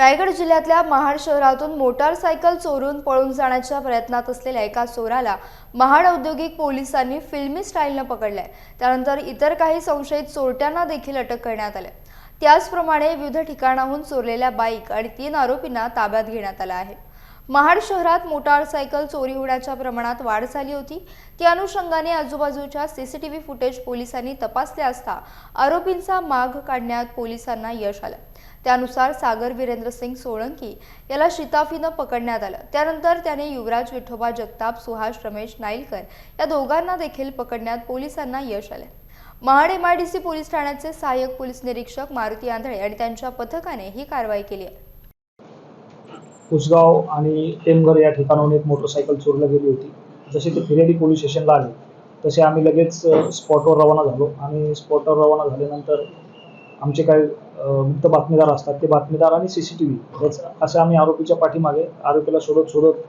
रायगड जिल्ह्यातल्या महाड शहरातून मोटारसायकल चोरून पळून जाण्याच्या प्रयत्नात असलेल्या एका चोराला महाड औद्योगिक पोलिसांनी फिल्मी स्टाईलनं पकडलंय. त्यानंतर इतर काही संशयित चोरट्यांना देखील अटक करण्यात आली. त्याचप्रमाणे विविध ठिकाणाहून चोरलेल्या बाईक आणि तीन आरोपींना ताब्यात घेण्यात आलं आहे. महाड शहरात मोटारसायकल चोरी होण्याच्या प्रमाणात वाढ झाली होती. त्या अनुषंगाने आजूबाजूच्या सीसीटीव्ही फुटेज पोलिसांनी तपासले असता आरोपींचा माग काढण्यात पोलिसांना यश आलं. त्यानुसार सागर वीरेंद्र सिंग सोळंकी याला शिताफीनं पकडण्यात आलं. त्यानंतर त्याने युवराज विठोबा जगताप सुहास रमेश नाईलकर या दोघांना देखील पकडण्यात पोलिसांना यश आले. महाड एमआयडीसी पोलीस ठाण्याचे सहाय्यक पोलीस निरीक्षक मारुती आंधळे आणि त्यांच्या पथकाने ही कारवाई केली आहे. कुसगाव आणि टेमघर या ठिकाणाहून एक मोटरसायकल चोरला गेली होती. जसे ते फिर्यादी पोलीस स्टेशनला आले तसे आम्ही लगेच स्पॉटवर रवाना झालो आणि स्पॉटवर रवाना झाल्यानंतर आमचे काही अ, गुप्त बातमीदार असतात ते बातमीदार आणि सी सी टी व्ही असे आम्ही आरोपीच्या पाठीमागे आरोपीला शोधत शोधत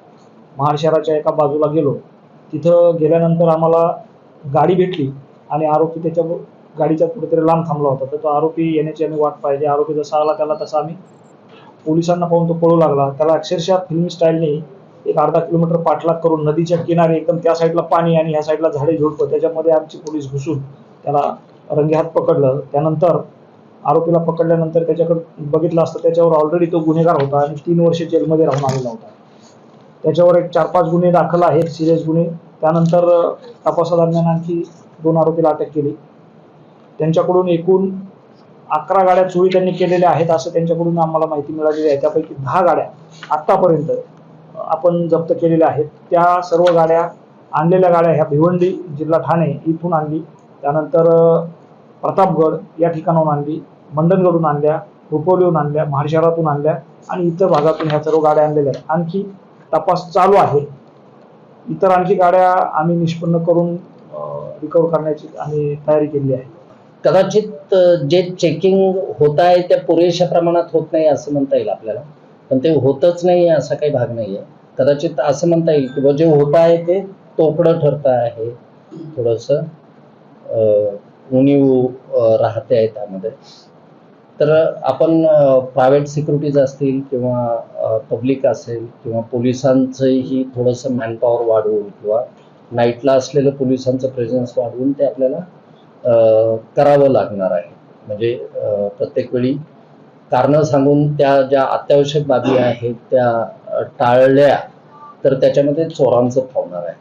महाड शहराच्या एका बाजूला गेलो. तिथं गेल्यानंतर आम्हाला गाडी भेटली आणि आरोपी त्याच्या गाडीच्या कुठेतरी लांब थांबला होता. तर तो आरोपी येण्याची आम्ही वाट पाहिजे आरोपी जसा आला त्याला तसा आम्ही पोलिसांना पाहून तो पळू लागला. त्याला अक्षरशः फिल्म स्टाईलने एक अर्धा किलोमीटर पाठलाग करून नदीच्या किनारे एकदम त्या साईडला पाणी आणि ह्या साईडला झाडे झुडपं त्याच्यामध्ये आमची पोलीस घुसून त्याला रंगेहात पकडलं. त्यानंतर आरोपीला पकडल्यानंतर त्याच्याकडे बघितलं असतं त्याच्यावर ऑलरेडी तो गुन्हेगार होता आणि तीन वर्ष जेलमध्ये राहून आलेला होता. त्याच्यावर एक चार पाच गुन्हे दाखल आहेत सिरियस गुन्हे. त्यानंतर तपासादरम्यान आणखी दोन आरोपीला अटक केली. त्यांच्याकडून एकूण अकरा गाड्या चोरी त्यांनी केलेल्या आहेत असं त्यांच्याकडून आम्हाला माहिती मिळालेली आहे. त्यापैकी दहा गाड्या आत्तापर्यंत आपण जप्त केलेल्या आहेत. त्या सर्व गाड्या आणलेल्या गाड्या ह्या भिवंडी जिल्हा ठाणे इथून आणली. त्यानंतर प्रतापगड या ठिकाणाहून आणली मंडणगडून आणल्या रुपवलीहून आणल्या महाड शहरातून आणल्या आणि इतर भागातून ह्या सर्व गाड्या आणलेल्या आहेत. आणखी तपास चालू आहे. इतर आणखी गाड्या आम्ही निष्पन्न करून रिकवर करण्याची आम्ही तयारी केली आहे. कदाचित जे चेकिंग होत आहे ते पुरेशा प्रमाणात होत नाही असं म्हणता येईल आपल्याला. पण ते होतच नाही आहे असा काही भाग नाही आहे कदाचित असं म्हणता येईल की जे होत आहे ते तोकडं ठरत आहे थोडंसं. उणीव राहते आहे त्यामध्ये. तर आपण प्रायव्हेट सिक्युरिटीज असतील किंवा पब्लिक असेल किंवा पोलिसांचंही थोडंसं मॅनपॉवर वाढवून किंवा नाईटला असलेलं पोलिसांचं प्रेझेन्स वाढवून ते आपल्याला करावं लागणार आहे. म्हणजे प्रत्येक वेळी कारणं सांगून त्या ज्या अत्यावश्यक बाबी आहेत त्या टाळल्या तर त्याच्यामध्ये चोरांचं फावणार आहे.